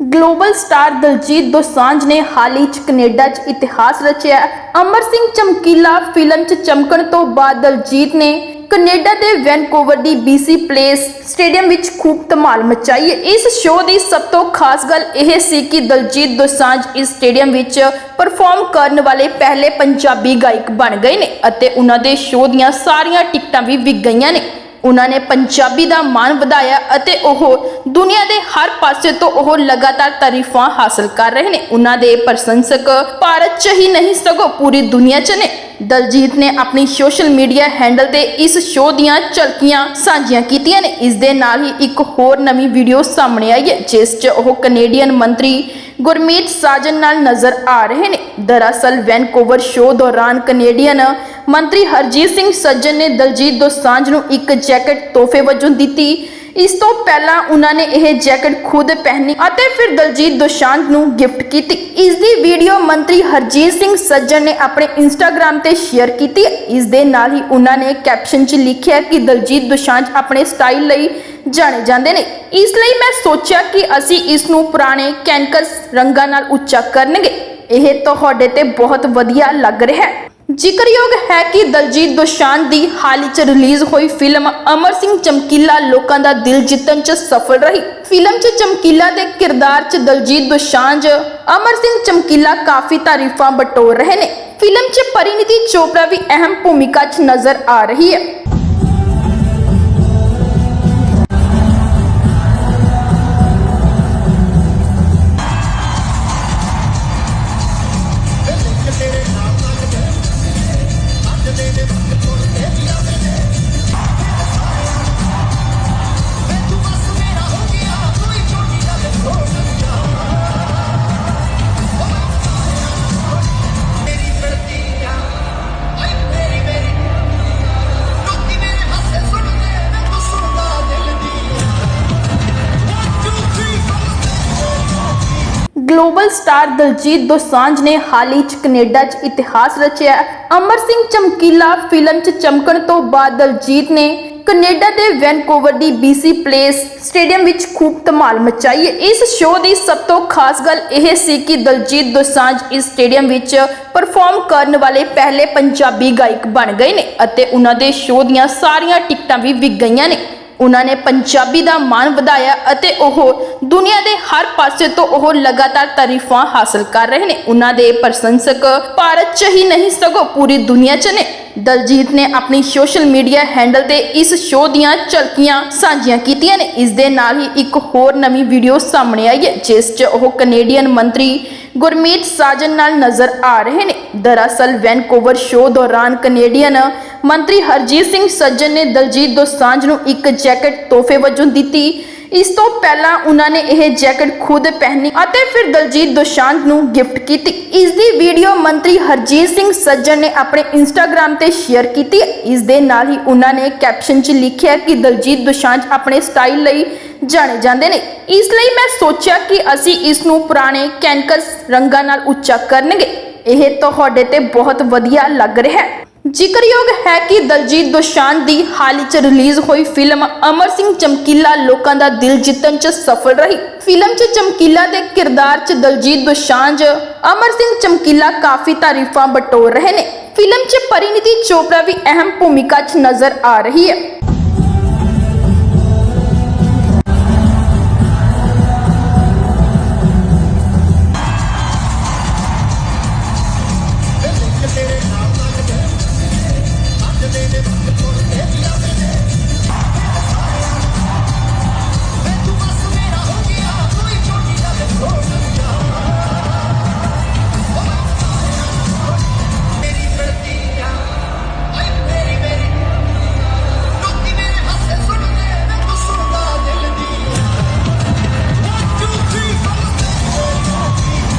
Global star Daljit Dosanjh ਨੇ ਹਾਲ ਹੀ ਚ Canada 'ਚ ਇਤਿਹਾਸ ਰਚਿਆ ਅਮਰ ਸਿੰਘ ਚਮਕੀਲਾ ਫਿਲਮ 'ਚ ਚਮਕਣ ਤੋਂ ਬਾਅਦ ਦਲਜੀਤ ਨੇ ਕੈਨੇਡਾ ਦੇ ਵੈਨਕੂਵਰ ਦੀ BC ਪਲੇਸ ਸਟੇਡੀਅਮ ਵਿੱਚ ਖੂਬ ਧਮਾਲ ਮਚਾਈ ਇਸ ਸ਼ੋਅ ਦੀ ਸਭ ਤੋਂ ਖਾਸ ਗੱਲ ਇਹ ਸੀ ਕਿ ਦਲਜੀਤ ਦੋਸਾਂਝ ਇਸ ਸਟੇਡੀਅਮ ਵਿੱਚ ਪਰਫਾਰਮ ਕਰਨ ਵਾਲੇ ਪਹਿਲੇ ਪੰਜਾਬੀ ਗਾਇਕ ਬਣ ਗਏ ਨੇ ਅਤੇ ਉਹਨਾਂ ਦੇ ਸ਼ੋਅ ਦੀਆਂ ਸਾਰੀਆਂ ਟਿਕਟਾਂ ਵੀ ਵਿਕ ਗਈਆਂ ਨੇ। ਉਹਨਾਂ ਨੇ ਪੰਜਾਬੀ ਦਾ ਮਾਣ ਵਧਾਇਆ ਅਤੇ ਉਹ ਦੁਨੀਆ ਦੇ ਹਰ ਪਾਸੇ ਤੋਂ ਉਹ ਲਗਾਤਾਰ ਤਾਰੀਫਾਂ ਹਾਸਲ ਕਰ ਰਹੇ ਨੇ। ਉਹਨਾਂ ਦੇ ਪ੍ਰਸ਼ੰਸਕ ਭਾਰਤ 'ਚ ਹੀ ਨਹੀਂ, ਸਗੋਂ ਪੂਰੀ ਦੁਨੀਆ 'ਚ ਨੇ। ਦਲਜੀਤ ਨੇ ਆਪਣੀ ਸੋਸ਼ਲ ਮੀਡੀਆ ਹੈਂਡਲ ਤੇ ਇਸ ਸ਼ੋਅ ਦੀਆਂ ਝਲਕੀਆਂ ਸਾਂਝੀਆਂ ਕੀਤੀਆਂ ਨੇ। ਇਸ ਦੇ ਨਾਲ ਹੀ ਇੱਕ ਹੋਰ ਨਵੀਂ ਵੀਡੀਓ ਸਾਹਮਣੇ ਆਈ ਹੈ, ਜਿਸ 'ਚ ਉਹ ਕੈਨੇਡੀਅਨ ਮੰਤਰੀ ਗੁਰਮੀਤ ਸਾਜਨ ਨਾਲ ਨਜ਼ਰ ਆ ਰਹੇ ਨੇ। ਦਰਅਸਲ ਵੈਨਕੂਵਰ ਸ਼ੋਅ ਦੌਰਾਨ ਕੈਨੇਡੀਅਨ ਮੰਤਰੀ ਹਰਜੀਤ ਸਿੰਘ ਸੱਜਣ ਨੇ ਦਲਜੀਤ ਦੋਸਾਂਝ ਨੂੰ ਇੱਕ ਜੈਕਟ ਤੋਹਫੇ ਵਜੋਂ ਦਿੱਤੀ। ਇਸ ਤੋਂ ਪਹਿਲਾਂ ਉਹਨਾਂ ਨੇ ਇਹ ਜੈਕਟ ਖੁਦ ਪਹਿਨੀ ਅਤੇ ਫਿਰ ਦਲਜੀਤ ਦੋਸਾਂਝ ਨੂੰ ਗਿਫਟ ਕੀਤੀ। ਇਸ ਦੀ ਵੀਡੀਓ ਮੰਤਰੀ ਹਰਜੀਤ ਸਿੰਘ ਸੱਜਣ ਨੇ ਆਪਣੇ ਇੰਸਟਾਗ੍ਰam ਤੇ ਸ਼ੇਅਰ ਕੀਤੀ। ਇਸ ਦੇ ਨਾਲ ਹੀ ਉਹਨਾਂ ਨੇ ਕੈਪਸ਼ਨ 'ਚ ਲਿਖਿਆ ਕਿ ਦਲਜੀਤ ਦੋਸਾਂਝ ਆਪਣੇ ਸਟਾਈਲ ਲਈ ਜਾਣੇ ਜਾਂਦੇ ਨੇ। ਇਸ ਲਈ ਮੈਂ ਸੋਚਿਆ ਕਿ ਅਸੀਂ ਇਸ ਨੂੰ ਪੁਰਾਣੇ ਕੈਨਕਸ ਰੰਗਾਂ ਨਾਲ ਉੱਚਾ ਕਰਨਗੇ। ਇਹ ਤੁਹਾਡੇ ਤੇ ਬਹੁਤ ਵਧੀਆ ਲੱਗ ਰਿਹਾ ਹੈ। ਜ਼ਿਕਰਯੋਗ ਹੈ ਕਿ ਦਲਜੀਤ ਦੋਸਾਂਝ ਦੀ ਹਾਲ ਹੀ ਚ ਰਿਲੀਜ਼ ਹੋਈ ਫਿਲਮ ਅਮਰ ਸਿੰਘ ਚਮਕੀਲਾ ਲੋਕਾਂ ਦਾ ਦਿਲ ਜਿੱਤਣ ਚ ਸਫਲ ਰਹੀ। ਫਿਲਮ ਚ ਚਮਕੀਲਾ ਦੇ ਕਿਰਦਾਰ ਚ ਦਲਜੀਤ ਦੋਸਾਂਝ ਅਮਰ ਸਿੰਘ ਚਮਕੀਲਾ ਕਾਫੀ ਤਾਰੀਫਾਂ ਬਟੋਰ ਰਹੇ ਨੇ। ਫਿਲਮ ਚ ਪਰਿਨੀਤੀ ਚੋਪੜਾ ਵੀ ਅਹਿਮ ਭੂਮਿਕਾ 'ਚ ਨਜ਼ਰ ਆ ਰਹੀ ਹੈ। ਗਲੋਬਲ ਸਟਾਰ ਦਲਜੀਤ ਦੋਸਾਂਝ ਨੇ ਹਾਲ ਹੀ ਚ ਕੈਨੇਡਾ 'ਚ ਇਤਿਹਾਸ ਰਚਿਆ ਅਮਰ ਸਿੰਘ ਚਮਕੀਲਾ ਫਿਲਮ 'ਚ ਚਮਕਣ ਤੋਂ ਬਾਅਦ ਦਲਜੀਤ ਨੇ ਕੈਨੇਡਾ ਦੇ ਵੈਨਕੂਵਰ ਦੀ BC ਪਲੇਸ ਸਟੇਡੀਅਮ ਵਿੱਚ ਖੂਬ ਧਮਾਲ ਮਚਾਈ ਇਸ ਸ਼ੋਅ ਦੀ ਸਭ ਤੋਂ ਖਾਸ ਗੱਲ ਇਹ ਸੀ ਕਿ ਦਲਜੀਤ ਦੋਸਾਂਝ ਇਸ ਸਟੇਡੀਅਮ ਵਿੱਚ ਪਰਫਾਰਮ ਕਰਨ ਵਾਲੇ ਪਹਿਲੇ ਪੰਜਾਬੀ ਗਾਇਕ ਬਣ ਗਏ ਨੇ ਅਤੇ ਉਹਨਾਂ ਦੇ ਸ਼ੋਅ ਦੀਆਂ ਸਾਰੀਆਂ ਟਿਕਟਾਂ ਵੀ ਵਿਕ ਗਈਆਂ ਨੇ। ਉਹਨਾਂ ਨੇ ਪੰਜਾਬੀ ਦਾ ਮਾਣ ਵਧਾਇਆ ਅਤੇ ਉਹ ਦੁਨੀਆ ਦੇ ਹਰ ਪਾਸੇ ਤੋਂ ਉਹ ਲਗਾਤਾਰ ਤਾਰੀਫਾਂ ਹਾਸਲ ਕਰ ਰਹੇ ਨੇ। ਉਹਨਾਂ ਦੇ ਪ੍ਰਸ਼ੰਸਕ ਭਾਰਤ 'ਚ ਹੀ ਨਹੀਂ, ਸਗੋਂ ਪੂਰੀ ਦੁਨੀਆ 'ਚ ਨੇ। ਦਲਜੀਤ ਨੇ ਆਪਣੀ ਸੋਸ਼ਲ ਮੀਡੀਆ ਹੈਂਡਲ ਤੇ ਇਸ ਸ਼ੋਅ ਦੀਆਂ ਝਲਕੀਆਂ ਸਾਂਝੀਆਂ ਕੀਤੀਆਂ ਨੇ। ਇਸ ਦੇ ਨਾਲ ਹੀ ਇੱਕ ਹੋਰ ਨਵੀਂ ਵੀਡੀਓ ਸਾਹਮਣੇ ਆਈ ਹੈ, ਜਿਸ 'ਚ ਉਹ ਕੈਨੇਡੀਅਨ ਮੰਤਰੀ ਗੁਰਮੀਤ ਸਾਜਨ ਨਾਲ ਨਜ਼ਰ ਆ ਰਹੇ ਨੇ। ਦਰਅਸਲ ਵੈਨਕੂਵਰ ਸ਼ੋਅ ਦੌਰਾਨ ਕੈਨੇਡੀਅਨ ਮੰਤਰੀ ਹਰਜੀਤ ਸਿੰਘ ਸੱਜਣ ਨੇ ਦਲਜੀਤ ਦੋਸਾਂਝ ਨੂੰ ਇੱਕ ਜੈਕਟ ਤੋਹਫੇ ਵਜੋਂ ਦਿੱਤੀ। ਇਸ ਤੋਂ ਪਹਿਲਾਂ ਉਹਨਾਂ ਨੇ ਇਹ ਜੈਕਟ ਖੁਦ ਪਹਿਨੀ ਅਤੇ ਫਿਰ ਦਲਜੀਤ ਦੋਸਾਂਝ ਨੂੰ ਗਿਫਟ ਕੀਤੀ। ਇਸ ਦੀ ਵੀਡੀਓ ਮੰਤਰੀ ਹਰਜੀਤ ਸਿੰਘ ਸੱਜਣ ਨੇ ਆਪਣੇ ਇੰਸਟਾਗ੍ਰam ਤੇ ਸ਼ੇਅਰ ਕੀਤੀ। ਇਸ ਦੇ ਨਾਲ ਹੀ ਉਹਨਾਂ ਨੇ ਕੈਪਸ਼ਨ 'ਚ ਲਿਖਿਆ ਕਿ ਦਲਜੀਤ ਦੋਸਾਂਝ ਆਪਣੇ ਸਟਾਈਲ ਲਈ ਜਾਣੇ ਜਾਂਦੇ ਨੇ। ਇਸ ਲਈ ਮੈਂ ਸੋਚਿਆ ਕਿ ਅਸੀਂ ਇਸ ਨੂੰ ਪੁਰਾਣੇ ਕੈਨਕਸ ਰੰਗਾਂ ਨਾਲ ਉੱਚਾ ਕਰਨਗੇ। ਇਹ ਤੁਹਾਡੇ ਤੇ ਬਹੁਤ ਵਧੀਆ ਲੱਗ ਰਿਹਾ ਹੈ। ਜ਼ਿਕਰਯੋਗ ਹੈ ਕਿ ਦਲਜੀਤ ਦੋਸਾਂਝ ਦੀ ਹਾਲ ਹੀ ਚ ਰਿਲੀਜ਼ ਹੋਈ ਫਿਲਮ ਅਮਰ ਸਿੰਘ ਚਮਕੀਲਾ ਲੋਕਾਂ ਦਾ ਦਿਲ ਜਿੱਤਣ ਚ ਸਫਲ ਰਹੀ। ਫਿਲਮ ਚ ਚਮਕੀਲਾ ਦੇ ਕਿਰਦਾਰ ਚ ਦਲਜੀਤ ਦੋਸਾਂਝ ਅਮਰ ਸਿੰਘ ਚਮਕੀਲਾ ਕਾਫੀ ਤਾਰੀਫਾਂ ਬਟੋਰ ਰਹੇ ਨੇ। ਫਿਲਮ ਚ ਪਰਿਨੀਤੀ ਚੋਪੜਾ ਵੀ ਅਹਿਮ ਭੂਮਿਕਾ 'ਚ ਨਜ਼ਰ ਆ ਰਹੀ ਹੈ। Yeah.